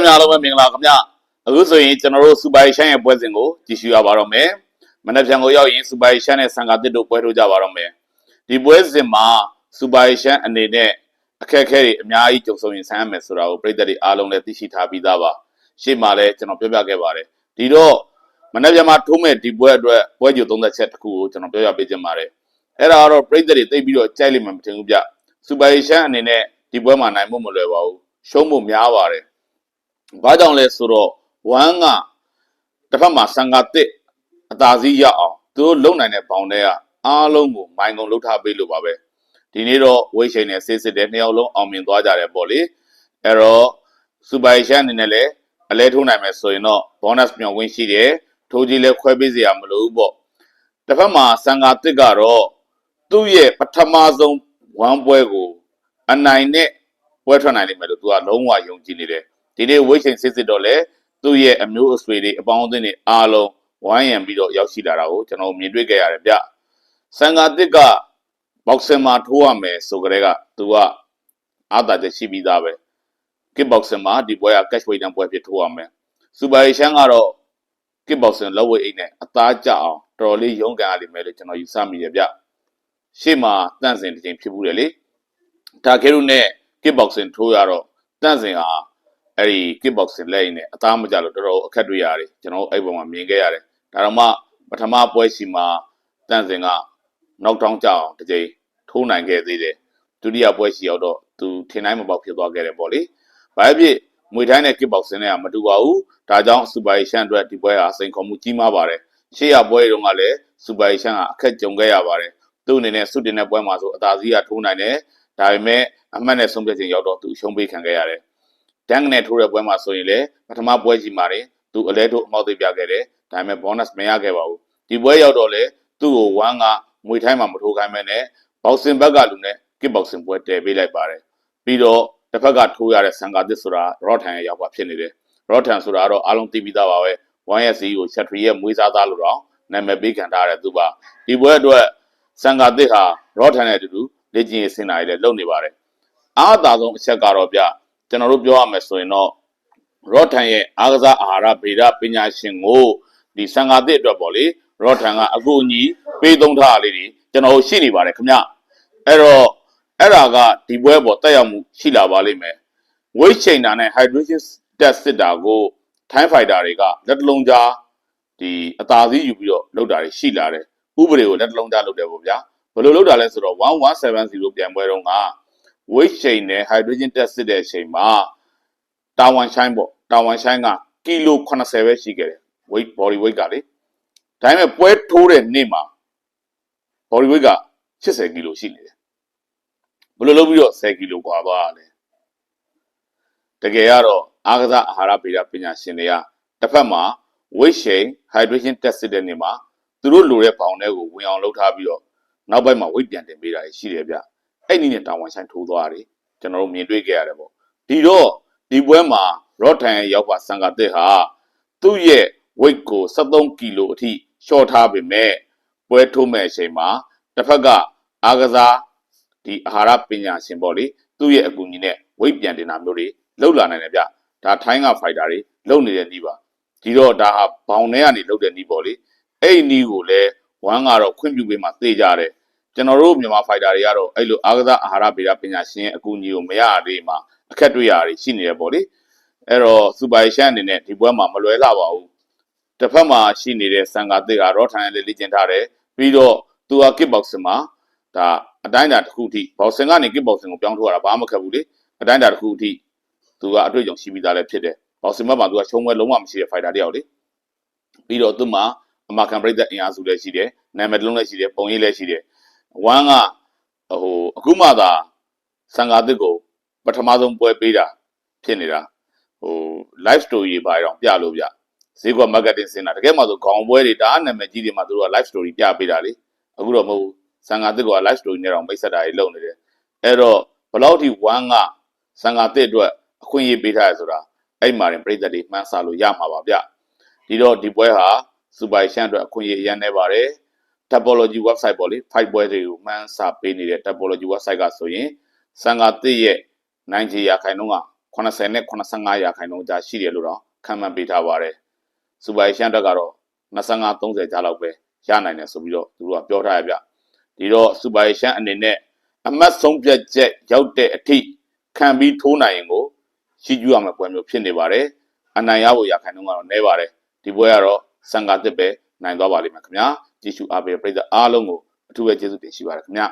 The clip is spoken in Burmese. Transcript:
သက်များအားလုံးပဲမင်္ဂလာခင်ဗျအခုဆိုရင်ကျွန်တော်တို့စူပါရီရှမ်းရဲ့ပွဲစဉ်ကိုကြည့်ရှုရပါတော့မယ်မနက်ဖြန်ကိုရောက်ရင်စူပါရီရှမ်းနဲ့ဆန်ကာတစ်တို့ပွဲထိုးကြပါတော့မယ်ဒီပွဲစဉ်မှာစူပါရီရှမ်းအနေနဲ့အခက်အခဲတွေအများကြီးကြုံဆုံရင်ဆန်းရမယ်ဆိုတာကိုပြည်သက်တွေအားလုံးလည်းသိရှိထားပြီးသားပါရှေ့မှာလည်းကျွန်တော်ပြောပြခဲ့ပါတယ်ဒီတော့မနက်ဖြန်မှာထိုးမဲ့ဒီပွဲအတွက်ပွဲကြို30ချက်တစ်ခုကိုကျွန်တော်ပြောပြပေးခြင်းပါတယ်အဲ့ဒါကတော့ပြည်သက်တွေသိပြီးတော့ကြိုက်လိမ့်မယ်မထင်ဘူးဗျစူပါရီရှမ်းအနေနဲ့ဒီပွဲမှာနိုင်ဖို့မလွယ်ပါဘူးရှုံးဖို့များပါတယ် ဘာကြောင့်လဲဆိုတော့ဝမ်းကတစ်ဖက်မှာဆန်ကာတစ်အသာစီးရအောင်သူတို့လုံနိုင်တဲ့ဘောင်တွေကအားလုံးကိုမိုင်ကုန်လှုပ်ထားပေးလို့ပါပဲဒီနေ့တော့ဝိတ်ရှိန်နဲ့ဆေးစစ်တဲ့နှစ်ယောက်လုံးအောင်မြင်သွားကြတယ်ပေါ့လေအဲ့တော့စူပါရီရှန်အနေနဲ့လည်းအလဲထိုးနိုင်မယ်ဆိုရင်တော့ bonus မြောင်ဝင်းရှိတယ်ထိုးကြီးလည်းခွဲပေးစရာမလိုဘူးပေါ့တစ်ဖက်မှာဆန်ကာတစ်ကတော့သူ့ရဲ့ပထမဆုံးဝမ်းပွဲကို အနိုင်နဲ့ပွဲထွက်နိုင်လိမ့်မယ်လို့သူကလုံးဝယုံကြည်နေတယ် ဒီနေ့ဝိတ်ချိန်စစ်စစ်တော့လေသူ့ရဲ့အမျိုးအဆွေတွေအပေါင်းအသင်းတွေအားလုံးဝိုင်းရံပြီးတော့ရောက်ရှိလာတာကိုကျွန်တော်မြင်တွေ့ခဲ့ရတယ်ဗျဆန်ကာတစ်ကဘောက်ဆင်မှာထိုးရမယ်ဆိုကြတဲ့ကသူကအာသာချက်ရှိပြီးသားပဲကစ်ဘောက်ဆင်မှာဒီပွဲက catch weight တန်းပွဲဖြစ်ထိုးရမယ်စူပါရီရှန်ကတော့ကစ်ဘောက်ဆင်လက်ဝိတ်အိတ်နဲ့အသားကျအောင်တော်တော်လေးရုန်းကန်ရလိမ့်မယ်လို့ကျွန်တော်ယူဆမိတယ်ဗျရှေ့မှာတန့်စင်တစ်ချိန်ဖြစ်ဘူးတယ်လေဒါကဲရုနဲ့ကစ်ဘောက်ဆင်ထိုးရတော့တန့်စင်ဟာ အဲ့ဒီ kickboxing လက်ရင်းနဲ့အသားမကြလို့တော်တော်အခက်တွေ့ရတယ်ကျွန်တော်အဲ့ပုံမှာမြင်ခဲ့ရတယ်ဒါတော့မှပထမပွဲစီမှာတန့်စင်က knock down ကြအောင်တစ်ကြိမ်ထိုးနိုင်ခဲ့သေးတယ်ဒုတိယပွဲစီရောက်တော့သူထင်တိုင်းမပေါက်ဖြစ်သွားခဲ့တယ်ပေါ့လေဘာဖြစ်မွေတိုင်းနဲ့ kickboxing နဲ့ကမတူပါဘူးဒါကြောင့် super asian အတွက်ဒီပွဲဟာစိန်ခေါ်မှုကြီးမားပါတယ်ရှေ့ရပွဲတုန်းကလည်း super asian ကအခက်ကြုံခဲ့ရပါတယ်သူ့အနေနဲ့စွတ်တင်တဲ့ပွဲမှာဆိုအသာစီးကထိုးနိုင်တယ်ဒါပေမဲ့အမှတ်နဲ့ဆုံးဖြတ်ခြင်းရောက်တော့သူရှုံးပေးခံခဲ့ရတယ် ဒန်းကနေထိုးတဲ့ပွဲမှာဆိုရင်လည်းပထမပွဲကြီးမှာတယ်သူအလဲထိုးအမောက်သိပ်ပြခဲ့တယ်ဒါပေမဲ့ bonus မရခဲ့ပါဘူးဒီပွဲရောက်တော့လေသူ့ကိုဝမ်းကမွေထိုင်းမှာမထိုးခိုင်းမဲနဲ့ဘောက်ဆင်ဘက်ကလူနဲ့ kick boxing ပွဲတည်ပေးလိုက်ပါတယ်ပြီးတော့တစ်ဖက်ကထိုးရတဲ့ဆန်ကာတစ်ဆိုတာ rotan ရဲ့ရောက်ပါဖြစ်နေတယ် rotan ဆိုတာကတော့အားလုံးသိပြီးသားပါပဲ 1SC ကို chatry ရဲ့မွေးစားသားလို့တော့နာမည်ပေးခံထားရတဲ့သူပါဒီပွဲအတွက်ဆန်ကာတစ်ဟာ rotan နဲ့အတူတူလေ့ကျင့်ရေးဆင်တာတွေလည်းလုပ်နေပါတယ်အားအသာဆုံးအချက်ကတော့ဗျ ကျွန်တော်တို့ပြောရမယ်ဆိုရင်တော့ရော့ထန်ရဲ့အားကစားအာဟာရဗေဒပညာရှင်ကိုဒီစံဃာသစ်အတွက်ပေါ့လေရော့ထန်ကအကူအညီပေးသုံးထားတာလေးတွေကျွန်တော်တို့ရှိနေပါတယ်ခင်ဗျအဲ့တော့အဲ့ဒါကဒီပွဲပေါ်တက်ရောက်မှုရှိလာပါလိမ့်မယ်ဝိတ်ချိန်တာနဲ့ hydration test စစ်တာကို time fighter တွေကလက်တလုံးကြားဒီအသာစီးယူပြီးတော့လုပ်တာတွေရှိလာတယ်ဥပဒေကိုလက်တလုံးကြားလုပ်တယ်ပေါ့ဗျာဘယ်လိုလုပ်တာလဲဆိုတော့1170ပြန်ပွဲတုန်းက weight ချိန်နဲ့ hydrogen test စစ်တဲ့အချိန်မှာတာဝန်ဆိုင်ပေါ့တာဝန်ဆိုင်ကကီလို80ပဲရှိခဲ့တယ် weight body weight ကလေဒါပေမဲ့ပွဲထိုးတဲ့နေ့မှာ body weight က80ကီလိုရှိနေတယ်ဘယ်လိုလုပ်ပြီးတော့10ကီလိုကွာသွားတာလဲတကယ်ကတော့အားကစားအာဟာရဗေဒပညာရှင်တွေကတစ်ဖက်မှာ weight ချိန် hydrogen test စစ်တဲ့နေ့မှာသူတို့လိုတဲ့ဘောင်တွေကိုဝင်အောင်လုပ်ထားပြီးတော့နောက်ပိုင်းမှာ weight ပြန်တင်ပေးတာရှိတယ်ဗျ အဲ့ဒီနဲ့တာဝန်ဆိုင်ထိုးသွားတယ်ကျွန်တော်တို့မြင်တွေ့ခဲ့ရတယ်ပေါ့ဒီတော့ဒီပွဲမှာရော့ထန်ရဲ့ရောက်ပါစံကတဲ့ဟာသူ့ရဲ့ weight ကို73ကီလိုအထိလျှော့ထားပေမဲ့ပွဲထိုးမဲ့အချိန်မှာတစ်ဖက်ကအာကစားဒီအာဟာရပညာရှင်ပေါ့လေသူ့ရဲ့အကူအညီနဲ့ weight ပြန်တင်တာမျိုးတွေလှုပ်လာနိုင်တယ်ဗျဒါထိုင်းက fighter တွေလှုပ်နေတဲ့နီးပါဒီတော့ဒါဟာဘောင်ထဲကနေလှုပ်တဲ့နီးပေါ့လေအဲ့ဒီနီးကိုလည်းဝမ်းကတော့ခွင့်ပြုပေးမှသိကြတယ် ကျွန်တော်တို့မြန်မာဖိုက်တာတွေကတော့အဲ့လိုအားကစားအာဟာရဗေဒပညာရှင်ရဲ့အကူအညီကိုမရသေးမှအခက်တွေ့ရတာရှိနေတယ်ပေါ့လေအဲ့တော့စူပါရှန်အနေနဲ့ဒီပွဲမှာမလွယ်လာပါဘူးတစ်ဖက်မှာရှိနေတဲ့စံကာတစ်ကတော့ထိုင်လေးလေ့ကျင့်ထားတယ်ပြီးတော့သူက kick boxing မှာဒါအတိုင်းအတာတစ်ခုအထိ boxing ကနေ kick boxing ကိုပြောင်းထိုးရတာဘာမှမခက်ဘူးလေအတိုင်းအတာတစ်ခုအထိသူကအတွေ့အကြုံရှိပြီးသားလည်းဖြစ်တယ် boxing ဘက်မှာသူကချုံးပွဲလုံးဝမရှိတဲ့ fighter တယောက်လေပြီးတော့သူ့မှာအမကန်ပရိသတ်အင်အားစုလည်းရှိတယ်နာမည်တစ်လုံးလည်းရှိတယ်ပုံရိပ်လည်းရှိတယ် ဝမ်းကဟိုအခုမှသာစံဃာတစ်ကိုပထမဆုံးပွဲပေးတာဖြစ်နေတာဟို live story ဘာတွေတော့ပြလို့ပြဈေးကွက် marketing စင်တာတကယ်မှဆိုခေါင်းပွဲတွေဒါနာမည်ကြီးတွေမှာသူတို့က live story ပြပေးတာလေအခုတော့မဟုတ်ဘူးစံဃာတစ်က live story နဲ့တော့မိတ်ဆက်တာတွေလုပ်နေတယ်အဲ့တော့ဘယ်လောက်ထိဝမ်းကစံဃာတစ်အတွက်အခွင့်အရေးပေးထားရဆိုတာအဲ့မှာရင်ပြည်သက်တွေမှန်းဆလို့ရမှာပါဗျဒီတော့ဒီပွဲဟာစူပါရှန်အတွက်အခွင့်အရေးအရင်နေပါတယ် topology website ပေါ့လေ fight ပွဲတွေကိုမှန်းစာပေးနေတဲ့ topology website ကဆိုရင်စံဃာတစ်ရဲ့နိုင်ချီရာခိုင်နှုန်းက80နဲ့85ရာခိုင်နှုန်းကြားရှိတယ်လို့တော့ခံမှန်းပေးထားပါတယ်စူပါရှန်တက်ကတော့25 30ကြားလောက်ပဲရနိုင်တယ်ဆိုပြီးတော့သူတို့ကပြောထားရဗျဒီတော့စူပါရှန်အနေနဲ့အမတ်ဆုံးဖြတ်ချက်ရောက်တဲ့အထိခံပြီးထိုးနိုင်ရင်ကိုရှိကျူရမယ့်ပွဲမျိုးဖြစ်နေပါတယ်အနိုင်ရဖို့ရာခိုင်နှုန်းကတော့နည်းပါတယ်ဒီပွဲကတော့စံကားတစ်ပဲနိုင်သွားပါလိမ့်မယ်ခင်ဗျာ ကြည့်ရှုအားပေးတဲ့ပရိသတ်အားလုံးကိုအထူးပဲကျေးဇူးတင်ရှိပါတယ်ခင်ဗျာ